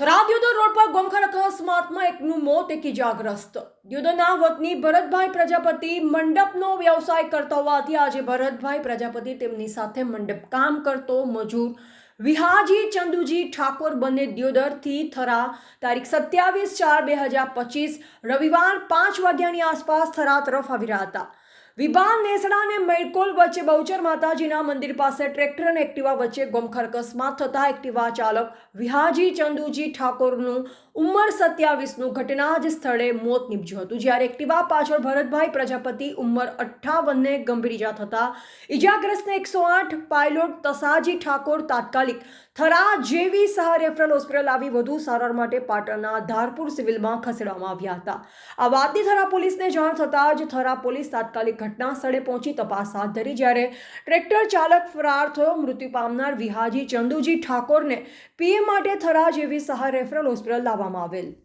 Tharad Deodar road પર ગોમખર અકસ્માતમાં એકનું મોત એક ઇજાગ્રસ્ત દિયોદરના વતની ભરતભાઈ પ્રજાપતિ મંડપનો વ્યવસાય કરતા હોવાથી આજે ભરતભાઈ પ્રજાપતિ તેમની સાથે મંડપ કામ કરતો મજૂર. વિહાજી ચંદુજી ઠાકોર બંને દ્યોદરથી થરા. તારીખ સત્યાવીસ ચાર બે હજાર પચીસ, રવિવાર પાંચ વાગ્યાની આસપાસ થરા તરફ આવી રહ્યા હતા. વિભાન નેસડા અને મૈડકોલ વચ્ચે બહુચર માતાજીના મંદિર પાસે ટ્રેક્ટર અને એક્ટિવા વચ્ચે ગોમખર અકસ્માત થતાં એક્ટિવા ચાલક વિહાજી ચંદુજી ઠાકોરનું ઉંમર સત્યાવીસનું ઘટના જ સ્થળે મોત નીપજ્યું હતું. જ્યારે એક્ટિવા પાછળ ભરતભાઈ પ્રજાપતિ ઉંમર અઠ્ઠાવનને ગંભીર ઇજા થતા ઇજાગ્રસ્તને એકસો આઠ પાયલોટ તસાજી ઠાકોર તાત્કાલિક થરા જેવી સહાર રેફરલ હોસ્પિટલ આવી વધુ સારવાર માટે પાટણના ધારપુર સિવિલમાં ખસેડવામાં આવ્યા હતા. આ વાતની થરા પોલીસને જાણ થતાં જ થરા પોલીસ તાત્કાલિક ઘટના સ્થળે પહોંચી તપાસ હાથ ધરી જ્યારે ટ્રેક્ટર ચાલક ફરાર થયો. મૃત્યુ પામનાર વિહાજી ચંદુજી ઠાકોરને પીએમ માટે થરા જેવી સહાય રેફરલ હોસ્પિટલ લાવવામાં આવેલ.